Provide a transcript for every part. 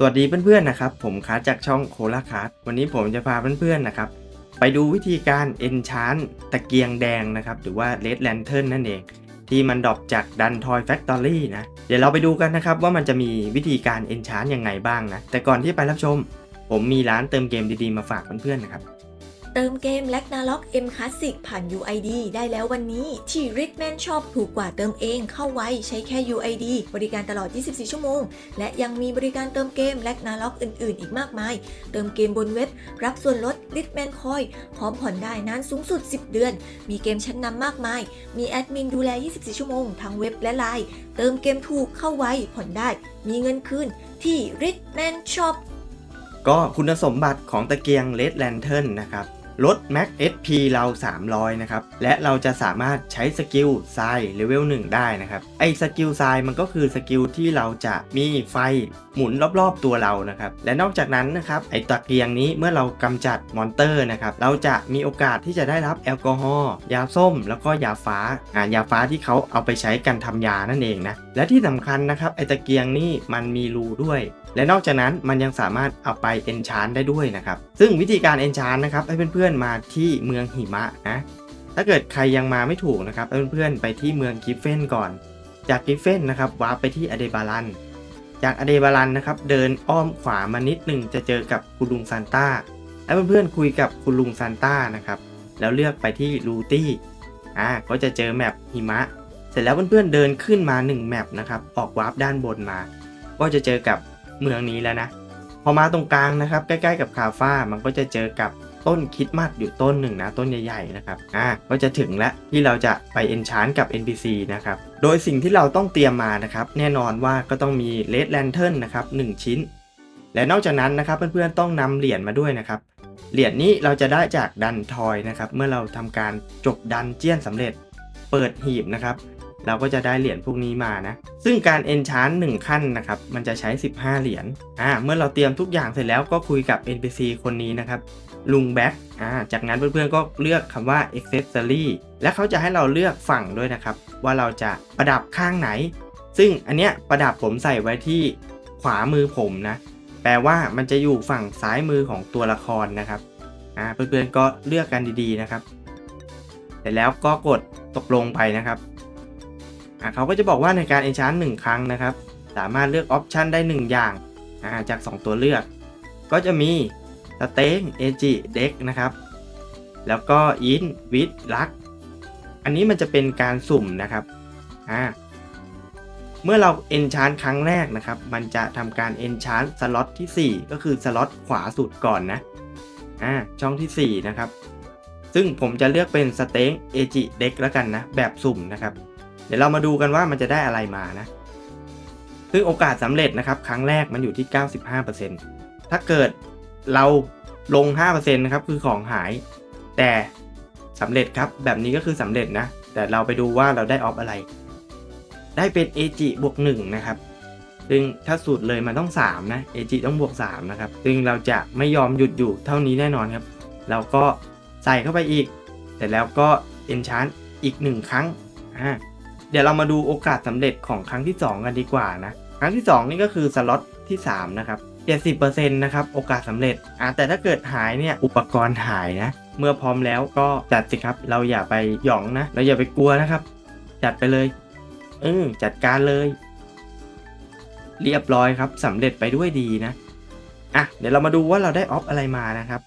สวัสดีเพื่อนๆนะครับ ผมคัสจากช่องโคลาคัสวันนี้ผมจะพาเพื่อนๆนะครับ ไปดูวิธีการเอนชานตะเกียงแดงนะครับ หรือว่าเลดแลนเทิร์นนั่นเอง ที่มันดรอปจากดันทอยแฟคทอรี่นะ เดี๋ยวเราไปดูกันนะครับ ว่ามันจะมีวิธีการเอนชานยังไงบ้างนะ แต่ก่อนที่ไปรับชม ผมมีร้านเติมเกมดีๆมาฝากเพื่อนๆนะครับ เติมเกม l a g n a r o k M Classic ผ่าน UID ได้แล้ววันนี้ ที่ Rickman Shop ถูกกว่าเติมเองเข้าไว้ใช้แค่ UID บริการตลอด 24 ชั่วโมง และยังมีบริการเติมเกม l a g n a r o k อื่น ๆ อีกมากมาย เติมเกมบนเว็บ รับส่วนลด Rickman Coin พร้อมผ่อนได้นานสูงสุด 10 เดือน มีเกมชั้นนำมากมาย มีแอดมินดูแล 24 ชั่วโมง ทั้งเว็บและไลน์เติมเกมถูกเข้าไว้ผ่อนได้ มีเงินคืนที่ Rickman Shop ก็คุณสมบัติของตะเกียง Red Lantern นะครับ ลด Max SP เรา 300 นะครับ และเราจะสามารถใช้สกิลทรายเลเวล1ได้นะครับ ไอ้สกิลทรายมันก็คือสกิลที่เราจะมีไฟหมุนรอบๆตัวเรานะครับ และนอกจากนั้นนะครับ ไอ้ตะเกียงนี้เมื่อเรากำจัดมอนเตอร์นะครับ เราจะมีโอกาสที่จะได้รับแอลกอฮอล์ยาส้ม แล้วก็ยาฟ้าอ่ายาฟ้าที่เขาเอาไปใช้กันทำยานั่นเองนะ และที่สำคัญนะครับไอตะเกียงนี่มันมีรูด้วย และนอกจากนั้นมันยังสามารถเอาไป enchant ได้ด้วยนะครับ ซึ่งวิธีการ enchant นะครับให้เพื่อนๆมาที่เมืองหิมะนะถ้าเกิดใครยังมาไม่ถูกนะครับให้เพื่อนๆไปที่เมืองกิฟเฟนก่อน จากกิฟเฟนนะครับวาร์ปไปที่อเดบาลันจากอเดบาลันนะครับเดินอ้อมขวามานิดหนึ่งจะเจอกับคุณลุงซานต้าให้เพื่อนๆคุยกับคุณลุงซานต้านะครับแล้วเลือกไปที่รูตี้อ่าก็จะเจอแมปหิมะ ร็จแล้วเพื่อนๆเดินขึ้นมา1แมปนะครับออกวาร์ปด้านบนมา ก็จะเจอกับเมืองนี้แล้วนะพอมาตรงกลางนะครับ ใกล้ๆกับคาฟ้ามันก็จะเจอกับต้นคิดมัดอยู่ต้นหนึ่งนะต้นใหญ่ๆนะครับอ่าก็จะถึงแล้วที่เราจะไปเอนชานกับ NPC นะครับโดยสิ่งที่เราต้องเตรียมมานะครับ แน่นอนว่าก็ต้องมี Red Lantern นะครับ1ชิ้น และนอกจากนั้นนะครับเพื่อนๆต้องนำเหรียญมาด้วยนะครับเหรียญนี้เราจะได้จากดันทอยนะครับเมื่อเราทำการจบดันเจียนสำเร็จ เปิดหีบนะครับ เราก็จะได้เหรียญพวกนี้มานะ ซึ่งการ enchant 1ขั้นนะครับ มันจะใช้ 15 เหรียญอ่าเมื่อเราเตรียมทุกอย่างเสร็จแล้วก็คุยกับ NPC คนนี้นะครับลุงแบ็กอ่าจากนั้นเพื่อนๆก็เลือกคำว่า accessory และเขาจะให้เราเลือกฝั่งด้วยนะครับ ว่าเราจะประดับข้างไหน ซึ่งอันเนี้ยประดับผมใส่ไว้ที่ขวามือผมนะ แปลว่ามันจะอยู่ฝั่งซ้ายมือของตัวละครนะครับอ่าเพื่อนๆก็เลือกกันดีๆนะครับ เสร็จแล้วก็กดตกลงไปนะครับ อะเขาก็จะบอกว่าในการ enchant 1 ครั้งนะครับ สามารถเลือกออปชันได้ 1 อย่างอ่าจาก 2 ตัวเลือก ก็จะมีสเต็งเอจิเด็กนะครับ แล้วก็อินวิดลักอันนี้มันจะเป็นการสุ่มนะครับอ่าเมื่อเรา enchant ครั้งแรกนะครับ มันจะทำการ enchant สล็อตที่ 4 ก็คือสล็อตขวาสุดก่อนนะอ่าช่องทีสี่ 4 นะครับ ซึ่งผมจะเลือกเป็นสเต็งเอจิเด็กแล้วกันนะ แบบสุ่มนะครับ เดี๋ยวเรามาดูกันว่ามันจะได้อะไรมานะ ซึ่งโอกาสสำเร็จนะครับ ครั้งแรกมันอยู่ที่ 95%ถ้าเกิดเราลง 5%นะครับคือของหาย แต่สำเร็จครับแบบนี้ก็คือสำเร็จนะ แต่เราไปดูว่าเราได้ออฟอะไร ได้เป็น AG บวก1นะครับซึ่งถ้าสูตรเลยมันต้อง 3 นะ AG ต้องบวก 3 นะครับ ซึ่งเราจะไม่ยอมหยุดอยู่เท่านี้แน่นอนครับ เราก็ใส่เข้าไปอีกเสร็จแล้วก็ enchant อีก 1 ครั้งอ่า เดี๋ยวเรามาดูโอกาสสำเร็จของครั้งที่ 2 กันดีกว่านะครั้งที่ 2 นี่ก็คือสล็อตที่3นะครับ70%นะครับโอกาสสำเร็จอ่าแต่ถ้าเกิดหายเนี่ยอุปกรณ์หายนะ เมื่อพร้อมแล้วก็จัดสิครับ เราอย่าไปหยองนะ เราอย่าไปกลัวนะครับ จัดไปเลยเออจัดการเลย เรียบร้อยครับสำเร็จไปด้วยดีนะอะเดี๋ยวเรามาดูว่าเราได้ออฟอะไรมานะครับ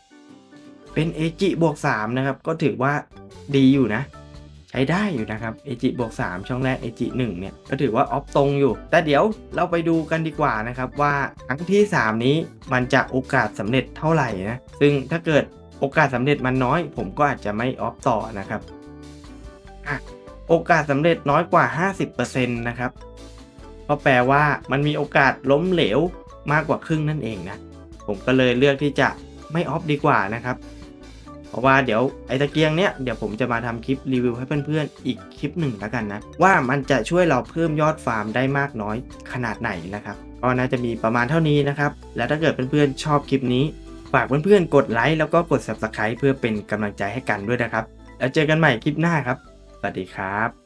เป็นเอจิบวก3นะครับ ก็ถือว่าดีอยู่นะ ใช้ได้อยู่นะครับ AG บวก3ช่องแรก AG 1เนี่ยก็ถือว่าออฟตรงอยู่ แต่เดี๋ยวเราไปดูกันดีกว่านะครับว่าครั้งที่ 3 นี้มันจะโอกาสสำเร็จเท่าไหร่นะซึ่งถ้าเกิดโอกาสสำเร็จมันน้อย ผมก็อาจจะไม่ออฟต่อนะครับอโอกาสสำเร็จน้อยกว่า 50%นะครับก็แปลว่ามันมีโอกาสล้มเหลวมากกว่าครึ่งนั่นเองนะผมก็เลยเลือกที่จะไม่ออฟดีกว่านะครับ เพราะว่าเดี๋ยวไอ้ตะเกียงเนี้ยเดี๋ยวผมจะมาทำคลิปรีวิวให้เพื่อนๆ อีกคลิปหนึ่งแล้วกันนะ ว่ามันจะช่วยเราเพิ่มยอดฟาร์มได้มากน้อยขนาดไหนนะครับก็น่าจะมีประมาณเท่านี้นะครับ แล้วถ้าเกิดเพื่อนๆชอบคลิปนี้ ฝากเพื่อนๆกดไลค์แล้วก็กด subscribe เพื่อเป็นกำลังใจให้กันด้วยนะครับ แล้วเจอกันใหม่คลิปหน้าครับ สวัสดีครับ